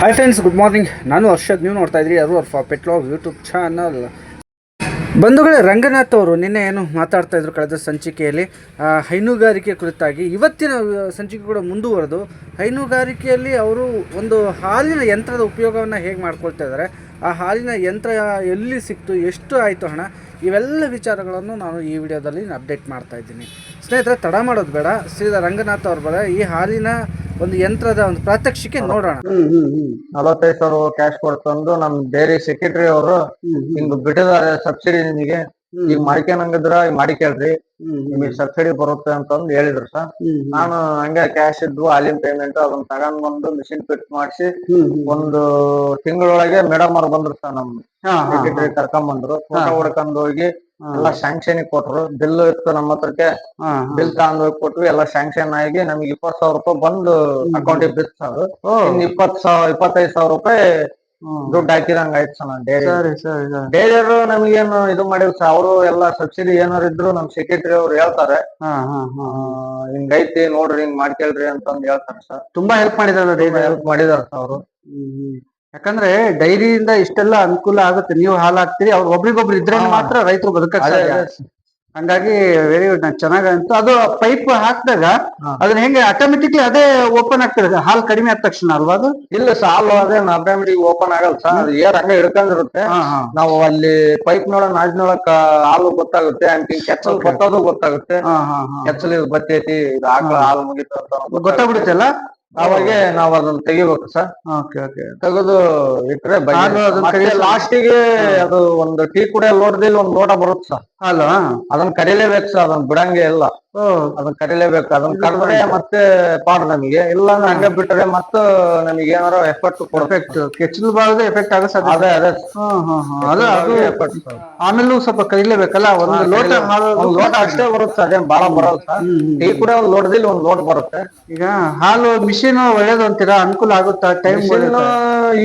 Hi friends good morning ನಾನು ಹರ್ಷದ್ ನೀವು ನೋಡ್ತಾ ಇದ್ರಿ ಅರು ಫಾರ್ ಪೆಟ್ಲಾಗ್ ಯೂಟ್ಯೂಬ್ ಚಾನಲ್ ಬಂಧುಗಳೇ, ರಂಗನಾಥ್ ಅವರು ನಿನ್ನೆ ಏನು ಮಾತಾಡ್ತಾ ಇದ್ರು ಕಳೆದ ಸಂಚಿಕೆಯಲ್ಲಿ? ಹೈನುಗಾರಿಕೆ ಕುರಿತಾಗಿ. ಇವತ್ತಿನ ಸಂಚಿಕೆ ಕೂಡ ಮುಂದುವರೆದು. ಹೈನುಗಾರಿಕೆಯಲ್ಲಿ ಅವರು ಒಂದು ಹಾಲಿನ ಯಂತ್ರದ ಉಪಯೋಗವನ್ನು ಹೇಗೆ ಮಾಡ್ಕೊಳ್ತಾ ಇದ್ದಾರೆ? ಆ ಹಾಲಿನ ಯಂತ್ರ ಎಲ್ಲಿ ಸಿಕ್ತು? ಎಷ್ಟು ಆಯಿತು ಹಣ? ಇವೆಲ್ಲ ವಿಚಾರಗಳನ್ನು ನಾನು ಈ ವಿಡಿಯೋದಲ್ಲಿ ಅಪ್ಡೇಟ್ ಮಾಡ್ತಾ ಇದ್ದೀನಿ. ಸ್ನೇಹಿತರೆ, ತಡ ಮಾಡೋದು ಬೇಡ. ಸೀದಾ ರಂಗನಾಥ್ ಅವ್ರ ಬರ ಈ ಹಾಲಿನ ಒಂದು ಯಂತ್ರದ ಒಂದು ಪ್ರಾತ್ಯಕ್ಷಿಕೆ ನೋಡೋಣ. ನಲವತ್ತೈದು ಸಾವಿರ ಕ್ಯಾಶ್ ಕೊಡ್ತಂದು ನಮ್ ಬೇರೆ ಸೆಕ್ರೆಟರಿ ಅವರು ಹಿಂಗ್ ಬಿಟ್ಟಿದ್ದಾರೆ ಸಬ್ಸಿಡಿ ನಿಮಗೆ. ಈಗ ಮಾಡ್ಕೊಂಡಂಗಿದ್ರ ಈಗ ಮಾಡಿಕೇಳ್ರಿ ನಿಮಗೆ ಸಬ್ಸಿಡಿ ಬರುತ್ತೆ ಅಂತಂದು ಹೇಳಿದ್ರು ಸರ್. ನಾನು ಹಂಗ ಕ್ಯಾಶ್ ಇದ್ವು ಹಾಲಿನ ಪೇಮೆಂಟ್ ಅದನ್ನ ತಗೊಂಡ್ ಬಂದು ಮಿಷಿನ್ ಫಿಟ್ ಮಾಡಿಸಿ ಒಂದು ತಿಂಗಳೊಳಗೆ ಮೇಡಮ್ ಅವ್ರು ಬಂದ್ರು ಸರ್ ನಮ್ ಸೆಕ್ರೆಟರಿ ಕರ್ಕೊಂಡ್ ಬಂದ್ರು. ಫೋಟೋ ಹೊಡ್ಕೊಂಡ್ ಹೋಗಿ ಎಲ್ಲಾ ಸ್ಯಾಂಕ್ಷನ್ ಕೊಟ್ರು. ಬಿಲ್ ಇತ್ತು ನಮ್ಮ ಹತ್ರಕ್ಕೆ. ಬಿಲ್ ತಗೊಂಡ್ ಹೋಗಿ ಕೊಟ್ವಿ. ಎಲ್ಲಾ ಸ್ಯಾಂಕ್ಷನ್ ಆಗಿ ನಮ್ಗೆ ಇಪ್ಪತ್ ಸಾವಿರ ರೂಪಾಯಿ ಬಂದು ಅಕೌಂಟ್ ಬಿತ್ತು ಸರ್. ಇಪ್ಪತ್ ಸಾವಿರ ಇಪ್ಪತ್ತೈದು ಸಾವಿರ ರೂಪಾಯಿ ದುಡ್ಡು ಹಾಕಿದಂಗ ಆಯ್ತು ಸರ್ ಡೈರಿ. ಸರಿ ಸರಿ ನಮಗೇನು ಇದು ಮಾಡಿದ್ರು ಸರ್ ಅವರು ಎಲ್ಲ ಸಬ್ಸಿಡಿ ಏನಾರು ಇದ್ರು ನಮ್ ಸೆಕ್ರೆಟರಿ ಅವ್ರು ಹೇಳ್ತಾರೆ. ಹಾ ಹಾ ಹಾ ಆ, ಹಿಂಗೈತಿ ನೋಡ್ರಿ ಹಿಂಗ್ ಮಾಡ್ಕೇಳ್ರಿ ಅಂತಂದ್ ಹೇಳ್ತಾರೆ ಸರ್. ತುಂಬಾ ಹೆಲ್ಪ್ ಮಾಡಿದಾರ ಡೈರಿ ಹೆಲ್ಪ್ ಮಾಡಿದಾರ ಸರ್ ಅವರು. ಯಾಕಂದ್ರೆ ಡೈರಿಯಿಂದ ಇಷ್ಟೆಲ್ಲ ಅನುಕೂಲ ಆಗುತ್ತೆ ನೀವು ಹಾಲು ಹಾಕ್ತೀರಿ ಅವ್ರು ಒಬ್ರಿಗೊಬ್ರು ಇದ್ರೆ ಮಾತ್ರ ರೈತರು ಬದುಕಕ್ಕೆ ಸಾಧ್ಯ. ಹಂಗಾಗಿ ವೆರಿ ಗುಡ್ ಚೆನ್ನಾಗಿ ಅಂತ ಅದು ಪೈಪ್ ಹಾಕಿದಾಗ. ಅದನ್ನ ಹೆಂಗೆ ಆಟೋಮೆಟಿಕ್ಲಿ ಅದೇ ಓಪನ್ ಆಗ್ತದೆ ಹಾಲು ಕಡಿಮೆ ಆದ ತಕ್ಷಣ ಅಲ್ವಾ ಅದು? ಇಲ್ಲ ಸಾಲು ಅದೇ ಆಟೋಮೆಟಿಕ್ ಓಪನ್ ಆಗಲ್ಲ ಸರ್ ಅದು ಏರ್ ಹಂಗ ಹಿಡ್ಕೊಂಡಿರುತ್ತೆ. ನಾವು ಅಲ್ಲಿ ಪೈಪ್ ನೋಡ ನೋಡಕ್ ಹಾಲು ಗೊತ್ತಾಗುತ್ತೆ ಆಮೇಲೆ ಕೆಚ್ಚಲ್ ಬತ್ತೋದು ಗೊತ್ತಾಗುತ್ತೆ. ಕೆಚ್ಚಲ್ ಇದು ಬತ್ತೈತಿ ಹಾಲು ಮುಗಿತು ಅಂತ ಗೊತ್ತಾಗ್ಬಿಡುತ್ತೆ ಅಲ್ಲ? ಅವಾಗೆ ನಾವ್ ಅದನ್ನ ತೆಗಿಬೇಕು ಸರ್. Okay okay. ತೆಗೆದು ಇಟ್ರೆ ಲಾಸ್ಟಿಗೆ ಅದು ಒಂದು ಟೀ ಕುಡಿಯೋ ಲೋಟದಲ್ಲಿ ಒಂದ್ ಲೋಟ ಬರುತ್ತೆ ಸರ್. ಅಲ್ಲ? ಅದನ್ನ ಕರಿಲೇಬೇಕು ಸರ್ ಅದನ್ನ ಬಿಡಂಗೆ ಇಲ್ಲ. ಅದನ್ನ ಕರೀಲೇಬೇಕು. ಅದನ್ನ ಕರೆದ್ರೆ ಮತ್ತೆ ಪಾಡ್ ನಮಗೆ. ಇಲ್ಲ ಹಂಗ ಬಿಟ್ಟರೆ ಮತ್ತೆ ನಮಗೆ ಏನಾರ ಎಫೆಕ್ಟ್ ಕೊಡ್ಬೇಕು. ಎಫೆಕ್ಟ್ ಕೆಚ್ಚಲು ಭಾಗದ ಎಫೆಕ್ಟ್ ಆಗೋ ಸಾಧ್ಯ ಅದೇ ಅದೇ. ಅದು ಅದು effort ಆಮೇಲೂ ಸ್ವಲ್ಪ ಕರಿಲೇಬೇಕಲ್ಲ? ಒಂದು ಲೋಟ ಒಂದು ಲೋಟ ಅಷ್ಟೇ ಬರುತ್ತೆ ಅದೇನ್ ಬಾಳ ಬರಲ್ಲ ಈ ಟೀ ಕೂಡ ಒಂದ್ ಲೋಟದಲ್ಲಿ ಒಂದು ಲೋಟ ಬರುತ್ತೆ. ಈಗ ಹಾಲು ಮಿಷಿನ್ ಒಳ್ಳೇದು ಅಂತೀರಾ? ಅನುಕೂಲ ಆಗುತ್ತಾ? ಟೈಮ್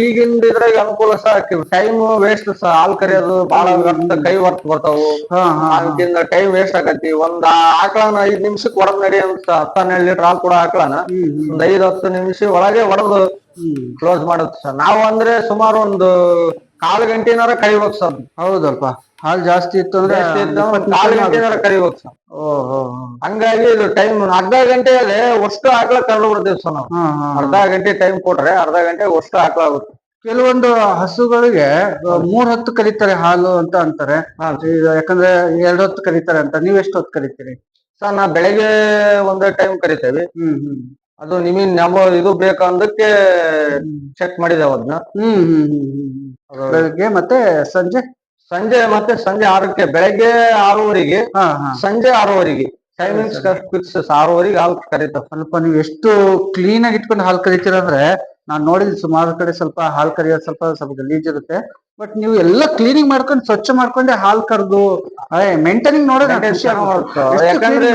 ಈಗಿಂದ ಇದ್ರಾಗ ಅನುಕೂಲ ಸರ್. Time waste sir. ಹಾಲ್ ಕರಿಯೋದು ಬಾಳ ವ್ಯರ್ಥ ಕೈ ವರ್ತ್ ಬರ್ತಾವು. ಟೈಮ್ ವೇಸ್ಟ್ ಆಗತ್ತಿ. ಒಂದ್ ಆಕಳನ ಐದ್ ನಿಮಿಷಕ್ ಹೊರಗ್ ನಡಿ ಅಂತ ಹತ್ತು ಹನ್ನೆರಡು ಲೀಟರ್ ಹಾಲು ಕೂಡ ಆಕಳನ ಒಂದ್ ಐದ್ ಹತ್ತು ನಿಮಿಷ ಒಳಗೆ ಹೊಡೆದು ಕ್ಲೋಸ್ ಮಾಡುತ್ತೆ ಸರ್. ನಾವು ಅಂದ್ರೆ ಸುಮಾರು ಒಂದು ಕಾಲು ಗಂಟೆನಾರ ಕರಿಬೇಕು ಸರ್. ಹೌದಲ್ಪ ಹಾಲು ಜಾಸ್ತಿ ಇತ್ತು ಅಂದ್ರೆ ಕಾಲು ಗಂಟೆನಾರ ಕರಿಬೇಕು ಸರ್. ಓಹೋ ಹಂಗಾಗಿ ಇದು ಟೈಮ್ ಅರ್ಧ ಗಂಟೆಯಲ್ಲಿ ಅಷ್ಟು ಆಕಳ ಕರ್ದು ಬಿಡ್ತೀವಿ ಸರ್ ನಾವು. ಅರ್ಧ ಗಂಟೆ ಟೈಮ್ ಕೊಟ್ರೆ ಅರ್ಧ ಗಂಟೆ ಅಷ್ಟು ಹಾಕ್ಲಾಗುತ್ತೆ. ಕೆಲವೊಂದು ಹಸುಗಳಿಗೆ ಮೂರ್ ಹೊತ್ತು ಕರೀತಾರೆ ಹಾಲು ಅಂತ ಅಂತಾರೆ. ಯಾಕಂದ್ರೆ ಎರಡ್ ಹೊತ್ತು ಕರೀತಾರೆ ಅಂತ. ನೀವ್ ಎಷ್ಟು ಹೊತ್ತು ಕರಿತೀರಿ? ಸರ್ ನಾ ಬೆಳಗ್ಗೆ ಒಂದೇ ಟೈಮ್ ಕರಿತೇವಿ. ಹ್ಮ್ ಹ್ಮ್. ಅದು ನಿಮಗೆ ನಮ್ಮ ಇದು ಬೇಕಂದಕ್ಕೆ ಚೆಕ್ ಮಾಡಿದೆ ಅದನ್ನ ಹ್ಮ್ ಹ್ಮ್ ಹ್ಮ್ ಹ್ಮ್ ಹ್ಮ್. ಬೆಳಗ್ಗೆ ಮತ್ತೆ ಸಂಜೆ? ಸಂಜೆ ಮತ್ತೆ ಸಂಜೆ ಆರಕ್ಕೆ ಬೆಳಗ್ಗೆ ಆರೂವರೆಗೆ ಹಾ ಹಾ. ಸಂಜೆ ಆರೂವರೆಗೆ. ಟೈಮಿಂಗ್ಸ್ ಫಿಕ್ಸ್ ಆರೂವರೆಗೆ ಹಾಲು ಕರೀತಾವ. ಸ್ವಲ್ಪ ನೀವು ಎಷ್ಟು ಕ್ಲೀನ್ ಆಗಿ ಇಟ್ಕೊಂಡು ಹಾಲು ಕರಿತೀರ ಅಂದ್ರೆ ನಾನ್ ನೋಡಿದ್ ಸುಮಾರು ಕಡೆ ಸ್ವಲ್ಪ ಹಾಲ್ ಕರಿಯೋದು ಸ್ವಲ್ಪ ಸ್ವಲ್ಪ ಗಲೀಜ್ ಇರುತ್ತೆ. ಬಟ್ ನೀವು ಎಲ್ಲ ಕ್ಲೀನಿಂಗ್ ಮಾಡ್ಕೊಂಡು ಸ್ವಚ್ಛ ಮಾಡ್ಕೊಂಡೆ ಹಾಲ್ ಕರೆದು ಮೇಂಟೈನಿಂಗ್ ನೋಡೋದು. ಯಾಕಂದ್ರೆ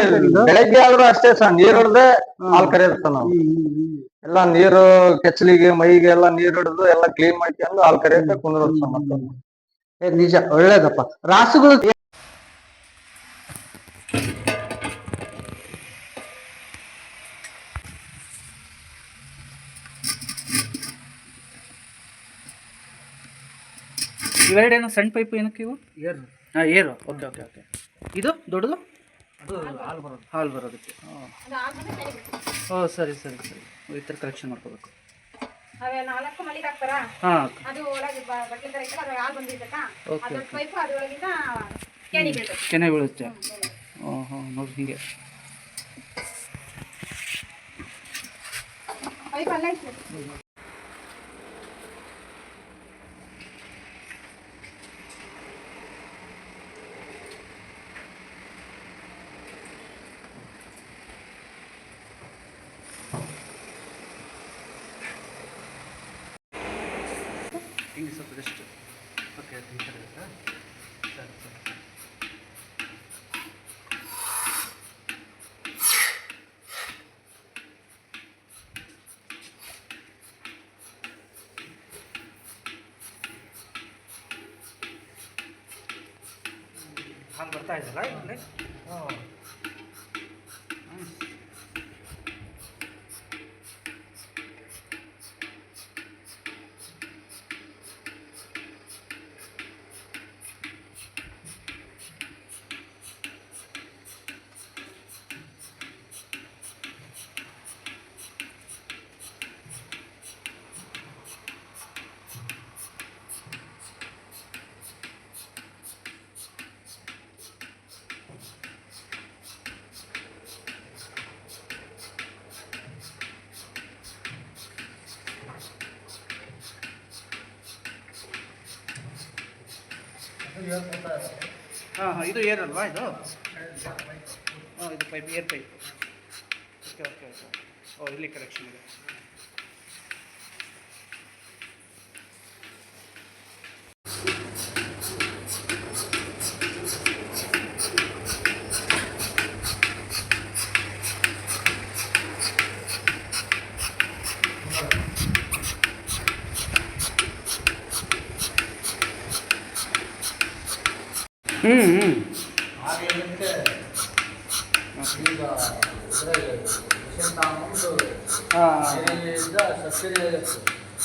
ಬೆಳಗ್ಗೆ ಆದ್ರೂ ಅಷ್ಟೇ ಸರ್ ನೀರ್ ಹಿಡ್ದೆ ಹಾಲ್ ಕರಿಯೋದು ನಾವು. ಹ್ಮ್. ಎಲ್ಲಾ ನೀರು ಕೆಚ್ಚಲಿಗೆ ಮೈಗೆ ಎಲ್ಲ ನೀರ್ ಹಿಡಿದು ಎಲ್ಲ ಕ್ಲೀನ್ ಮಾಡ್ಕೊಂಡು ಹಾಲ್ ಕರಿಯೋದೇ ಕುಂದ್ರದು ಸರ್ ನಿಜ ಒಳ್ಳೇದಪ್ಪ. ರಾಸುಗಳು ಇವೆರಡೇನು ಸಣ್ಣ ಪೈಪ್ ಏನಕ್ಕೆ ಇವು? ಏರು ಹಾಂ ಏರು ಓಕೆ ಓಕೆ ಓಕೆ. ಇದು ದೊಡ್ಡದು? ಅದು ಹಾಲು ಬರೋದು. ಹಾಲು ಬರೋದಕ್ಕೆ ಓ. ಸರಿ ಸರಿ ಸರಿ. ಈ ಥರ ಕಲೆಕ್ಷನ್ ಮಾಡ್ಕೋಬೇಕು. ಹಾಂ. ಬೀಳ್ತದೆ ಕೆನೆ ಬೀಳುತ್ತೆ. ಓಹೋ ನೋಡಿ ಹೀಗೆ. ಹಿಂಗೆ ಸ್ವಲ್ಪ ಜಸ್ಟ್ ಓಕೆ ಇರುತ್ತಾ? ಸರಿ ಸರಿ ಹಾಲು ಬರ್ತಾ ಇದೆಯಲ್ಲ Nice. ಹಾಂ ಹಾಂ, ಇದು ಏರ್ ಅಲ್ವಾ ಇದು? ಹಾಂ, ಇದು pipe air pipe okay okay okay ಓ, ಇಲ್ಲಿ ಕರೆಕ್ಷನ್ ಇದೆ. ಹ್ಞೂ ಹ್ಞೂ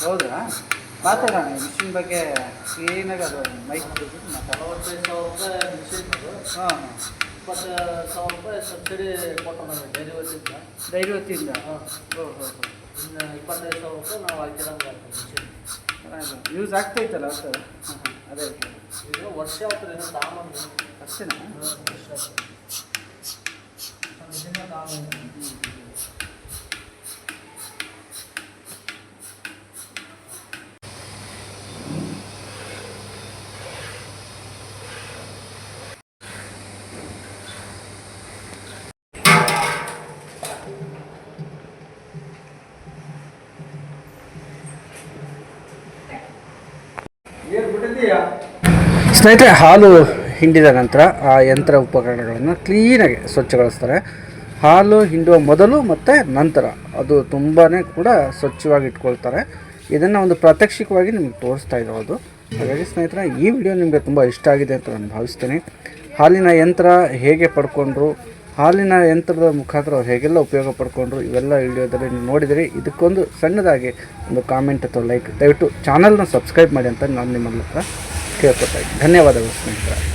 ಹೌದಾ? ಮಾತಾಡೋಣ ಮಿಷಿನ್ ಬಗ್ಗೆ ಕ್ಲೀನಾಗಿ ಅದು ಮೈಕ್ ಹಾಂ ಹಾಂ ಇಪ್ಪತ್ತು ಸಾವಿರ ರೂಪಾಯಿ ಸಬ್ಸಿಡಿ ಕೊಟ್ಟು ನಮಗೆ ಡೈಲಿ ವತಿಯಿಂದ ಧೈರ್ಯವತಿಯಿಂದ ಹಾಂ ಹೋ ಹೋ. ಇನ್ನು ಇಪ್ಪತ್ತೈದು ಸಾವಿರ ರೂಪಾಯಿ ನಾವು ಯೂಸ್ ಆಗ್ತೈತಲ್ಲ ಸರ್? ಹಾಂ ಹಾಂ. ಅದೇ ಈಗ ವರ್ಷ ಆಗ್ತದೆ ಇನ್ನೂ ತಾಮಂದು ಅಷ್ಟೇನಾ ಸ್ನೇಹಿತರೆ, ಹಾಲು ಹಿಂಡಿದ ನಂತರ ಆ ಯಂತ್ರ ಉಪಕರಣಗಳನ್ನು ಕ್ಲೀನಾಗಿ ಸ್ವಚ್ಛಗೊಳಿಸ್ತಾರೆ. ಹಾಲು ಹಿಂಡುವ ಮೊದಲು ಮತ್ತು ನಂತರ ಅದು ತುಂಬಾ ಕೂಡ ಸ್ವಚ್ಛವಾಗಿ ಇಟ್ಕೊಳ್ತಾರೆ. ಇದನ್ನು ಒಂದು ಪ್ರಾತ್ಯಕ್ಷಿಕವಾಗಿ ನಿಮ್ಗೆ ತೋರಿಸ್ತಾ ಇರೋದು ಹಾಗಾಗಿ ಸ್ನೇಹಿತರೆ, ಈ ವಿಡಿಯೋ ನಿಮಗೆ ತುಂಬ ಇಷ್ಟ ಆಗಿದೆ ಅಂತ ನಾನು ಭಾವಿಸ್ತೇನೆ. ಹಾಲಿನ ಯಂತ್ರ ಹೇಗೆ ಪಡ್ಕೊಂಡ್ರು ಹಾಲಿನ ಯಂತ್ರದ ಮುಖಾಂತರ ಅವ್ರು ಹೇಗೆಲ್ಲ ಉಪಯೋಗ ಪಡ್ಕೊಂಡ್ರು ಇವೆಲ್ಲ ವಿಡಿಯೋದಲ್ಲಿ ನೀವು ನೋಡಿದರೆ. ಇದಕ್ಕೊಂದು ಸಣ್ಣದಾಗಿ ಒಂದು ಕಾಮೆಂಟ್ ಅಥವಾ ಲೈಕ್ ದಯವಿಟ್ಟು ಚಾನಲ್ನ ಸಬ್ಸ್ಕ್ರೈಬ್ ಮಾಡಿ ಅಂತ ನಾನು ನಿಮ್ಮ ಹತ್ರ ಕೇಳ್ಕೊತಾ ಇದ್ದೀನಿ. ಧನ್ಯವಾದಗಳು ಸ್ನೇಹಿತರೆ.